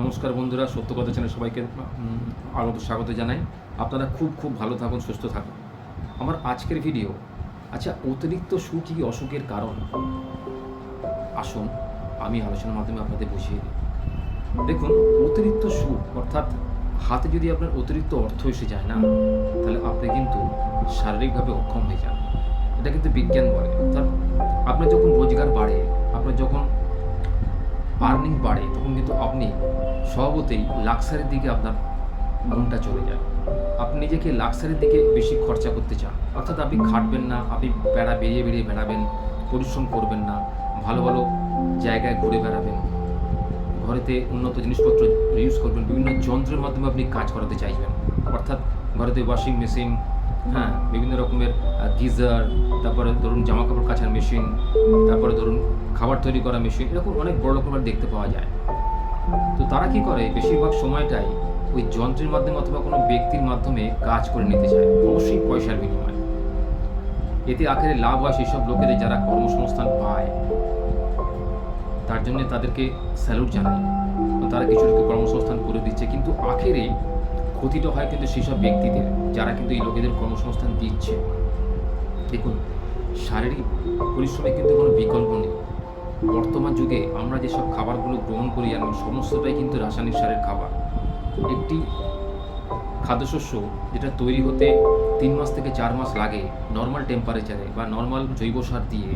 নমস্কার বন্ধুরা, সত্য কথা চ্যানেল সবাইকে আগত স্বাগত জানাই। আপনারা খুব খুব ভালো থাকুন, সুস্থ থাকুন। আমার আজকের ভিডিও আচ্ছা অতিরিক্ত সুখ কি অসুখের কারণ? আসুন, আমি আলোচনার মাধ্যমে আপনাদের বুঝিয়ে দিই। দেখুন, অতিরিক্ত সুখ, অর্থাৎ হাতে যদি আপনার অতিরিক্ত অর্থ এসে যায় না, তাহলে আপনি কিন্তু শারীরিকভাবে অক্ষম হয়ে যান। এটা কিন্তু বিজ্ঞান বলে। অর্থাৎ আপনার যখন রোজগার বাড়ে, আপনার যখন আর্নিং বাড়ে, তখন কিন্তু আপনি স্বভাবতেই লাক্সারির দিকে আপনার মনটা চলে যায়। আপনি নিজেকে লাক্সারির দিকে বেশি খরচা করতে চান। অর্থাৎ আপনি খাটবেন না, আপনি বেড়া বেরিয়ে বেরিয়ে বেড়াবেন, পরিশ্রম করবেন না, ভালো ভালো জায়গায় ঘুরে বেড়াবেন, ঘরেতে উন্নত জিনিসপত্র ইউজ করবেন, বিভিন্ন যন্ত্রের মাধ্যমে আপনি কাজ করাতে চাইবেন। অর্থাৎ ঘরেতে ওয়াশিং মেশিন হ্যাঁ বিভিন্ন রকমের গিজার, তারপরে ধরুন জামা কাপড় কাচার মেশিন তারপরে ধরুন খাবার তৈরি করা মেশিন এরকম অনেক বড় রকমের দেখতে পাওয়া যায়। তো তারা কি করে? বেশিরভাগ সময়টাই ওই যন্ত্রের মাধ্যমে অথবা কোনো ব্যক্তির মাধ্যমে কাজ করে নিতে চায়, অবশ্যই পয়সার বিনিময়ে। এতে আখেরে লাভ হয় সেসব লোকেদের যারা কর্মসংস্থান পায়। তার জন্য তাদেরকে স্যালুট জানায়। তারা কিছু কর্মসংস্থান করে দিচ্ছে, কিন্তু আখেরে ক্ষতিটা হয় কিন্তু সেসব ব্যক্তিদের, যারা কিন্তু এই লোকেদের কর্মসংস্থান দিচ্ছে। দেখুন, শারীরিক পরিশ্রমে কিন্তু কোনো বিকল্প নেই। বর্তমান যুগে আমরা যেসব খাবারগুলো গ্রহণ করি আমি সমস্তটাই কিন্তু রাসায়নিক সারের খাবার। একটি খাদ্যশস্য যেটা তৈরি হতে তিন মাস থেকে চার মাস লাগে নর্মাল টেম্পারেচারে বা নর্মাল জৈব সার দিয়ে,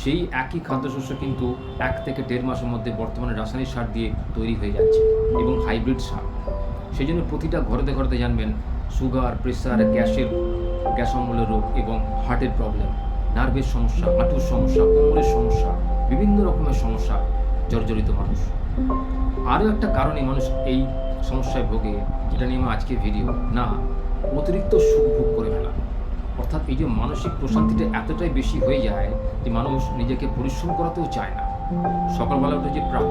সেই একই খাদ্যশস্য কিন্তু এক থেকে দেড় মাসের মধ্যে বর্তমানে রাসায়নিক সার দিয়ে তৈরি হয়ে যাচ্ছে এবং হাইব্রিড সার। সেই জন্য প্রতিটা ঘরেতে ঘরেতে জানবেন, সুগার, প্রেসার, গ্যাসের, গ্যাস অম্বলের রোগ এবং হার্টের প্রবলেম, নার্ভের সমস্যা, হাঁটুর সমস্যা, কোমরের সমস্যা, বিভিন্ন রকমের সমস্যা, জর্জরিত মানুষ। আরও একটা কারণে মানুষ এই সমস্যায় ভোগে, যেটা নিয়ে আমার আজকের ভিডিও, না, অতিরিক্ত সুখ ভোগ করে ফেলা। অর্থাৎ এই যে মানসিক প্রশান্তিটা এতটাই বেশি হয়ে যায় যে মানুষ নিজেকে পরিশ্রম করাতেও চায় না। সকালবেলা উঠে যে প্রাত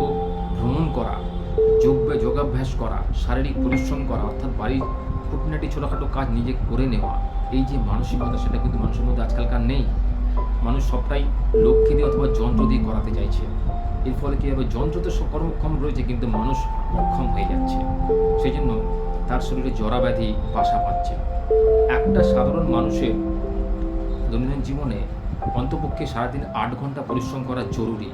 ভ্রমণ করা যোগ যোগাভ্যাস করা, শারীরিক পরিশ্রম করা, অর্থাৎ বাড়ির খুঁটিনাটি ছোটোখাটো কাজ নিজে করে নেওয়া, এই যে মানসিকতা, সেটা কিন্তু মানুষের মধ্যে আজকালকার নেই। মানুষ সবটাই লক্ষ্যে দিয়ে অথবা যন্ত্র দিয়ে করাতে চাইছে। এর ফলে কী হবে? যন্ত্র তো কর্মক্ষম রয়েছে, কিন্তু মানুষ অক্ষম হয়ে যাচ্ছে। সেই জন্য তার শরীরে জরাব্যাধি, বাসা বাঁধছে। একটা সাধারণ মানুষের দৈনন্দিন জীবনে অন্তপক্ষে সারাদিন আট ঘণ্টা পরিশ্রম করা জরুরি।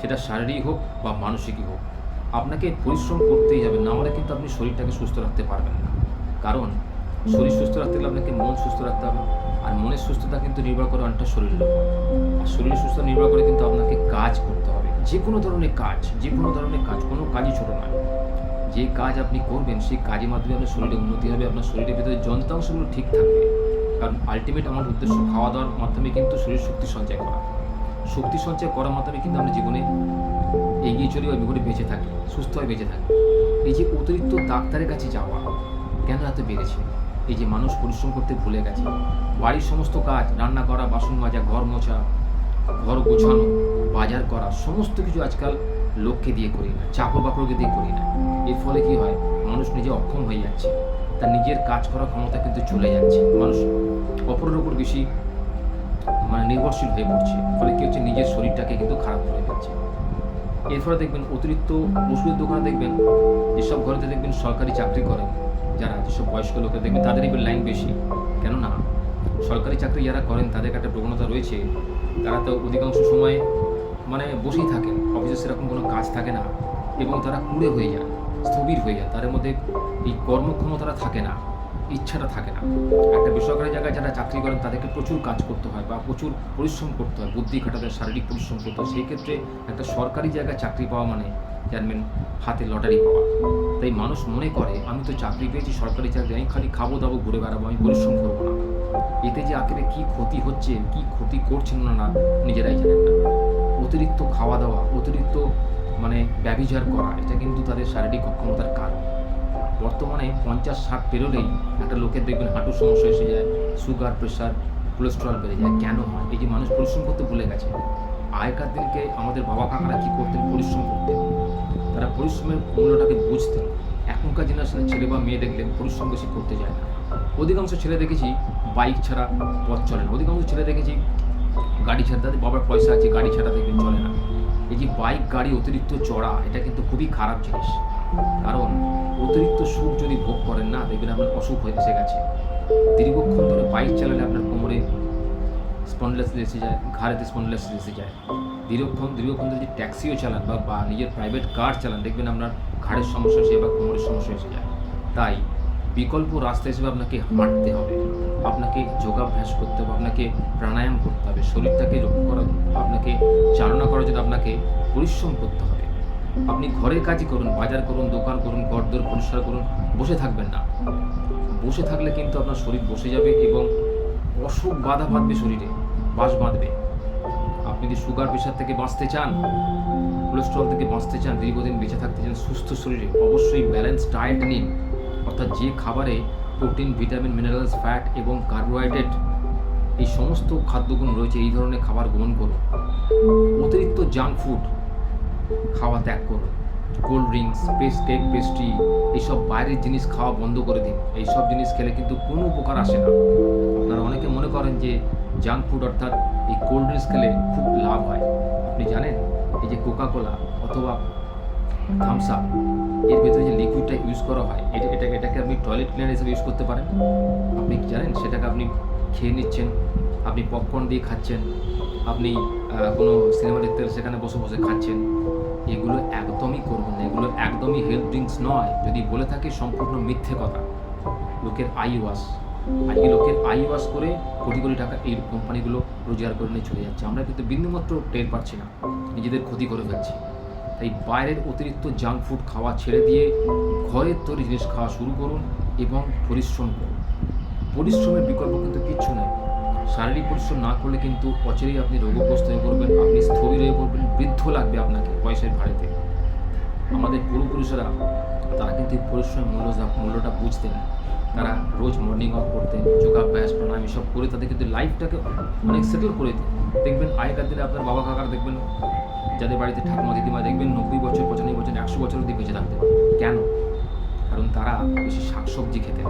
সেটা শারীরিক হোক বা মানসিকই হোক। আপনাকে পরিশ্রম করতেই হবে না হলে কিন্তু আপনি শরীরটাকে সুস্থ রাখতে পারবেন না। কারণ শরীর সুস্থ রাখতে গেলে আপনাকে মন সুস্থ রাখতে হবে, আর মনের সুস্থতা কিন্তু নির্ভর করে অনেকটা শরীরের উপর। আর শরীরের সুস্থতা নির্ভর করে কিন্তু আপনাকে কাজ করতে হবে। যে কোনো ধরনের কাজ, যে কোনো ধরনের কাজ, কোনো কাজই ছোটো নয়। যে কাজ আপনি করবেন, সেই কাজের মাধ্যমে আপনার শরীরে উন্নতি হবে, আপনার শরীরের ভিতরে যন্ত্রাংশগুলো ঠিক থাকবে। কারণ আলটিমেট আমার উদ্দেশ্য খাওয়া দাওয়ার মাধ্যমে কিন্তু শরীর শক্তি সঞ্চয় করা। শক্তি সঞ্চয় করার মাধ্যমে কিন্তু আমরা জীবনে এগিয়ে চলি বা জীবনে বেঁচে থাকি, সুস্থ হয়ে বেঁচে থাকি। এই যে অতিরিক্ত ডাক্তারের কাছে যাওয়া, কেন এত বেড়েছে? এই যে মানুষ পরিশ্রম করতে ভুলে গেছে। বাড়ির সমস্ত কাজ, রান্না করা, বাসন মাজা, ঘর মোছা, ঘর গোছানো, বাজার করা, সমস্ত কিছু আজকাল লোককে দিয়ে করি না চাকর বাকরকে দিয়ে করি না। এর ফলে কি হয়? মানুষ নিজে অক্ষম হয়ে যাচ্ছে। তার নিজের কাজ করার ক্ষমতা কিন্তু চলে যাচ্ছে। মানুষ অপরের উপর বেশি মানে নির্ভরশীল হয়ে পড়ছে। ফলে কি হচ্ছে? নিজের শরীরটাকে কিন্তু খারাপ করে ফেলছে। এর ফলে দেখবেন অতিরিক্ত ওষুধের দোকানে দেখবেন যেসব ঘরেতে দেখবেন সরকারি চাকরি করেন যারা যেসব বয়স্ক লোকের দেখবেন তাদের এবার লাইন বেশি। কেননা সরকারি চাকরি যারা করেন, তাদের একটা প্রবণতা রয়েছে। তারা তো অধিকাংশ সময় মানে বসেই থাকেন। অফিসে সেরকম কোনো কাজ থাকে না এবং তারা কুড়ে হয়ে যায় স্থবির হয়ে যায় তাদের মধ্যে এই কর্মক্ষমতাটা থাকে না। ইচ্ছাটা থাকে না। একটা বেসরকারি জায়গায় যারা চাকরি করেন, তাদেরকে প্রচুর কাজ করতে হয় বা প্রচুর পরিশ্রম করতে হয়, বুদ্ধি খাটাতে, শারীরিক পরিশ্রম করতে হয়। সেই ক্ষেত্রে একটা সরকারি জায়গায় চাকরি পাওয়া মানে জানবেন হাতে লটারি পাওয়া। তাই মানুষ মনে করে, আমি তো চাকরি পেয়েছি, সরকারি চাকরি, আমি খালি খাব দাবো, ঘুরে বেড়াবো, আমি পরিশ্রম করব না। এতে যে আখেরে কী ক্ষতি হচ্ছে, কী ক্ষতি করছেন না নিজেরাই জানেন না। অতিরিক্ত খাওয়া দাওয়া, অতিরিক্ত মানে ব্যবিচার করা, এটা কিন্তু তাদের শারীরিক অক্ষমতার কারণ। বর্তমানে পঞ্চাশ ষাট পেরোলেই একটা লোকের দেখবেন হাঁটুর সমস্যা এসে যায় সুগার প্রেশার কোলেস্ট্রল বেড়ে যায়, কেন হয়? এই যে মানুষ পরিশ্রম করতে ভুলে গেছে। আগেকার দিনকে আমাদের বাবা কাকারা কী করতেন? পরিশ্রম করতেন। তারা পরিশ্রমের মূল্যটাকে বুঝতেন। এখনকার জেনারেশনের ছেলে বা মেয়ে দেখলেন পরিশ্রম বেশি করতে যায় না। অধিকাংশ ছেলে দেখেছি বাইক ছাড়া পথ চলে না। অধিকাংশ ছেলে দেখেছি গাড়ি ছাড়া, তাদের বাবার পয়সা আছে, গাড়ি ছাড়া দেখবেন চলে না। এই যে বাইক গাড়ি অতিরিক্ত চড়া, এটা কিন্তু খুবই খারাপ জিনিস। কারণ অতিরিক্ত সুখ যদি ভোগ করেন না, দেখবেন আপনার অসুখ হয়ে এসে গেছে। দীর্ঘক্ষণ ধরে বাইক চালালে আপনার কোমরে স্পন্ডলেসিস এসে যায়, ঘাড়েতে স্পন্ডলেসিস এসে যায়। দীর্ঘক্ষণ দীর্ঘক্ষণ ধরে যদি ট্যাক্সিও চালান বা বা নিজের প্রাইভেট কার চালান, দেখবেন আপনার ঘাড়ের সমস্যা এসে বা কোমরের সমস্যা এসে যায়। তাই বিকল্প রাস্তা হিসেবে আপনাকে হাঁটতে হবে। আপনাকে যোগাভ্যাস করতে হবে, আপনাকে প্রাণায়াম করতে হবে, শরীরটাকে রক্ষা করা আপনাকে চালনা করার জন্য আপনাকে পরিশ্রম করতে হবে। আপনি ঘরের কাজই করুন, বাজার করুন, দোকান করুন, ঘরদোর পরিষ্কার করুন, বসে থাকবেন না। বসে থাকলে কিন্তু আপনার শরীর বসে যাবে এবং অসুখ বাধা বাঁধবে শরীরে, বাস বাঁধবে। আপনি যদি সুগার, প্রেশার থেকে বাঁচতে চান কোলেস্ট্রল থেকে বাঁচতে চান, দীর্ঘদিন বেঁচে থাকতে চান, সুস্থ শরীরে, অবশ্যই ব্যালেন্স ডায়েট নিন। অর্থাৎ যে খাবারে প্রোটিন ভিটামিন মিনারেলস ফ্যাট এবং কার্বোহাইড্রেট এই সমস্ত খাদ্যগুণ রয়েছে, এই ধরনের খাবার গ্রহণ করুন। অতিরিক্ত জাঙ্ক ফুড খাওয়া ত্যাগ করুন cold drinks, paste cake, pastry, এইসব বাইরের জিনিস খাওয়া বন্ধ করে দিন। এইসব জিনিস খেলে কিন্তু কোনো উপকার আসে না। আপনারা অনেকে মনে করেন যে জাঙ্ক ফুড অর্থাৎ এই কোল্ড ড্রিঙ্কস খেলে খুব লাভ হয়। আপনি জানেন? এই যে কোকা কোলা অথবা থামস আপ, এর ভেতরে যে লিকুইডটা ইউজ করা হয়, এটা এটা, এটাকে আপনি টয়লেট ক্লিনার হিসেবে ইউজ করতে পারেন। আপনি জানেন? সেটাকে আপনি খেয়ে নিচ্ছেন, আপনি পপকর্ন দিয়ে খাচ্ছেন, আপনি কোনো সিনেমা দেখতে সেখানে বসে বসে খাচ্ছেন। এগুলো একদমই করবেন না, এগুলো একদমই হেলথ ড্রিঙ্কস নয়। যদি বলে থাকে সম্পূর্ণ মিথ্যে কথা। লোকের আই ওয়াশ আজকে লোকের আই ওয়াশ করে কোটি কোটি টাকা এই কোম্পানিগুলো রোজগার করে নিয়ে চলে যাচ্ছে। আমরা কিন্তু বিন্দুমাত্র টের পাচ্ছি না, নিজেদের ক্ষতি করে ফেলছি। তাই বাইরের অতিরিক্ত জাঙ্ক ফুড খাওয়া ছেড়ে দিয়ে ঘরের তৈরি জিনিস খাওয়া শুরু করুন এবং পরিশ্রম করুন। পরিশ্রমের বিকল্প কিন্তু কিচ্ছু নেই। শারীরিক পরিশ্রম না করলে কিন্তু অচেরেই আপনি রোগগ্রস্ত হয়ে পড়বেন, আপনি স্থবির হয়ে পড়বেন, বৃদ্ধ লাগবে আপনাকে পয়সার ভাড়িতে। আমাদের পূর্বপুরুষেরা তারা কিন্তু পরিশ্রমের মূল্য মূল্যটা বুঝতেন, তারা রোজ মর্নিং ওয়াক করতেন, যোগাভ্যাস, প্রাণায়াম এসব করে তাদের কিন্তু লাইফটাকে অনেক সেটেল করে দেখবেন আগেকার দিনে আপনার বাবা কাকার দেখবেন, যাদের বাড়িতে ঠাকুমা, দিদিমা দেখবেন, নব্বই বছর, পঁচানব্বই বছর, একশো বছর অব্দি বেঁচে থাকতে কেন? কারণ তারা বেশি শাকসবজি খেতেন।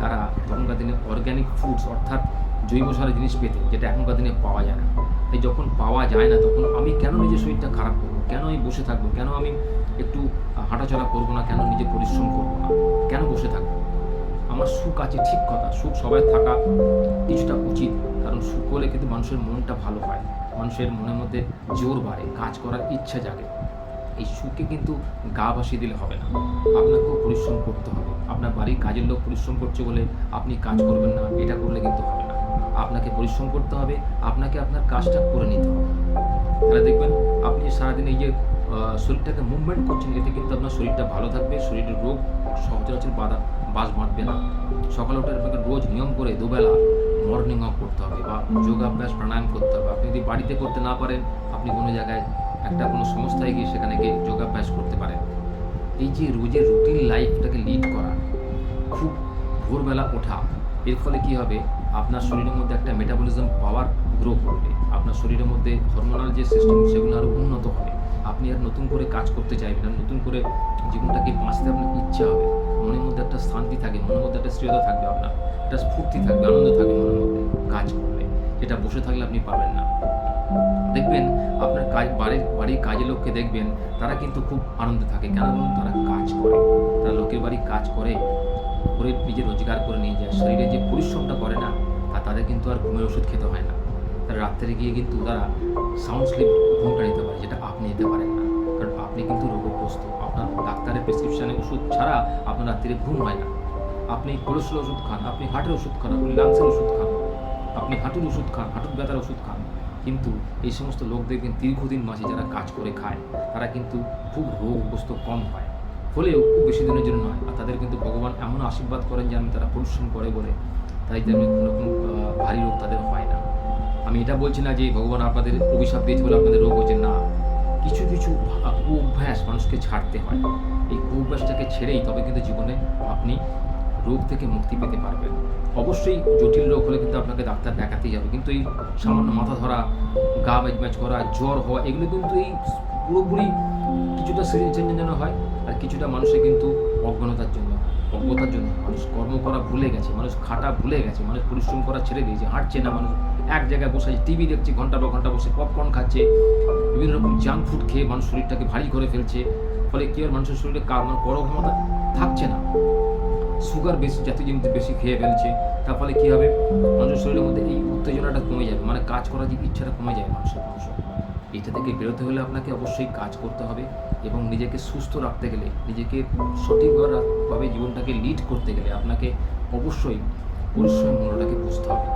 তারা তখনকার দিনে অর্গ্যানিক ফুডস অর্থাৎ জৈব সারের জিনিস পেতে, যেটা এখনকার দিনে পাওয়া যায় না। তাই যখন পাওয়া যায় না, তখন আমি কেন নিজের শরীরটা খারাপ করব? কেন আমি বসে থাকব? কেন আমি একটু হাঁটাচলা করব না? কেন নিজে পরিশ্রম করব না? কেন বসে থাকব? আমার সুখ আছে ঠিক কথা, সুখ সবাই থাকা কিছুটা উচিত, কারণ সুখ হলে কিন্তু মানুষের মনটা ভালো হয়। মানুষের মনের মধ্যে জোর বাড়ে, কাজ করার ইচ্ছা জাগে। এই সুখকে কিন্তু গা ভাসিয়ে দিলে হবে না। আপনাকেও পরিশ্রম করতে হবে। আপনার বাড়ির কাজের লোক পরিশ্রম করছে বলে আপনি কাজ করবেন না, এটা করলে কিন্তু হবে না। আপনাকে পরিশ্রম করতে হবে, আপনাকে আপনার কাজটা করে নিতে হবে। তাহলে দেখবেন, আপনি সারাদিন এই যে শরীরটাকে মুভমেন্ট করছেন, এতে কিন্তু আপনার শরীরটা ভালো থাকবে, শরীরের রোগ সচরাচর বাধা, বাস বাঁধবে না। সকালে উঠে আপনাকে রোজ নিয়ম করে দুবেলা মর্নিং ওয়াক করতে হবে বা যোগাভ্যাস, প্রাণায়াম করতে হবে। আপনি যদি বাড়িতে করতে না পারেন, আপনি কোনো জায়গায়, একটা কোনো সংস্থায় গিয়ে সেখানে গিয়ে যোগাভ্যাস করতে পারেন। এই যে রোজের রুটিন লাইফটাকে লিড করা, খুব ভোরবেলা ওঠা, এর ফলে কি হবে? আপনার শরীরের মধ্যে একটা মেটাবলিজম পাওয়ার গ্রো করবে। আপনার শরীরের মধ্যে হরমোনাল যে সিস্টেম সেগুলো আরও উন্নত হবে। আপনি আর নতুন করে কাজ করতে চাইবেন আর নতুন করে জীবনটাকে বাঁচতে আপনার ইচ্ছা হবে। মনের মধ্যে একটা শান্তি থাকে, মনের মধ্যে একটা স্থিরতা থাকবে আপনার। একটা স্ফূর্তি থাকবে, আনন্দ থাকবে মনের মধ্যে। কাজ করলে যেটা বসে থাকলে আপনি পাবেন না। দেখবেন, আপনার কাজ, বাড়ির বাড়ির কাজের লোককে দেখবেন, তারা কিন্তু খুব আনন্দে থাকে। কেন? বলুন তারা কাজ করে। তারা লোকের বাড়ি কাজ করে। করে নিজে রোজগার করে নিয়ে যায়। শরীরে যে পরিশ্রমটা করে না, তা তাদের কিন্তু আর ঘুমের ওষুধ খেতে হয় না। তারা রাত্রে গিয়ে কিন্তু তারা সাউন্ড স্লিপ ঘুমটা নিতে পারে, যেটা আপনি নিতে পারেন না। কারণ আপনি কিন্তু রোগগ্রস্ত। আপনার ডাক্তারের প্রেসক্রিপশানে ওষুধ ছাড়া আপনার রাত্রে ঘুম হয় না। আপনি কোলেস্ট্রল ওষুধ খান, আপনি হার্টের ওষুধ খান, আপনি লাংসের ওষুধ খান, আপনি হাঁটুর ওষুধ খান, হাঁটুর ব্যথার ওষুধ খান। কিন্তু এই সমস্ত লোক দেখবেন দীর্ঘদিন মাসে যারা কাজ করে খায়, তারা কিন্তু খুব রোগগ্রস্ত কম হয়। হলেও খুব বেশি দিনের জন্য নয়। আর তাদের কিন্তু ভগবান এমন আশীর্বাদ করেন যে আমি তারা পরিশ্রম করে বলে। তাই তেমনি কোনো রকম ভারী রোগ তাদের হয় না। আমি এটা বলছি না যে ভগবান আপনাদের অভিশাপ দিয়েছে বলে আপনাদের রোগ হচ্ছে। না, কিছু কিছু অভ্যাস মানুষকে ছাড়তে হয়। এই কুঅভ্যাসটাকে ছেড়েই তবে কিন্তু জীবনে আপনি রোগ থেকে মুক্তি পেতে পারবেন। অবশ্যই জটিল রোগ হলে কিন্তু আপনাকে ডাক্তার দেখাতেই যাবে। কিন্তু এই সামান্য মাথা ধরা, গা ম্যাচ করা, জ্বর হওয়া, এগুলো কিন্তু এই পুরোপুরি কিছুটা শরীর জন্য যেন হয়, আর কিছুটা মানুষের কিন্তু অজ্ঞতার জন্য অজ্ঞতার জন্য। মানুষ কর্ম করা ভুলে গেছে, মানুষ খাটা ভুলে গেছে, মানুষ পরিশ্রম করা ছেড়ে দিয়েছে, হাঁটছে না মানুষ। এক জায়গায় বসে আছে, টিভি দেখছে, ঘণ্টা পর ঘণ্টা বসে পপকর্ন খাচ্ছে। বিভিন্ন রকম জাঙ্ক ফুড খেয়ে মানুষ শরীরটাকে ভারী করে ফেলছে। ফলে কী হয়, মানুষের শরীরে মানে ক্ষমতা থাকছে না। সুগার বেশি, জাতীয় জিনিস বেশি খেয়ে ফেলছে। তার ফলে কী হবে? মানুষের শরীরের মধ্যে এই উত্তেজনাটা কমে যাবে। মানে কাজ করার যে ইচ্ছাটা কমে যায় মানুষের মানুষের। এটা থেকে বেরোতে হলে আপনাকে অবশ্যই কাজ করতে হবে। এবং নিজেকে সুস্থ রাখতে গেলে, নিজেকে সঠিকভাবে জীবনটাকে লিড করতে গেলে আপনাকে অবশ্যই পরিশ্রমের মূল্যটাকে বুঝতে হবে।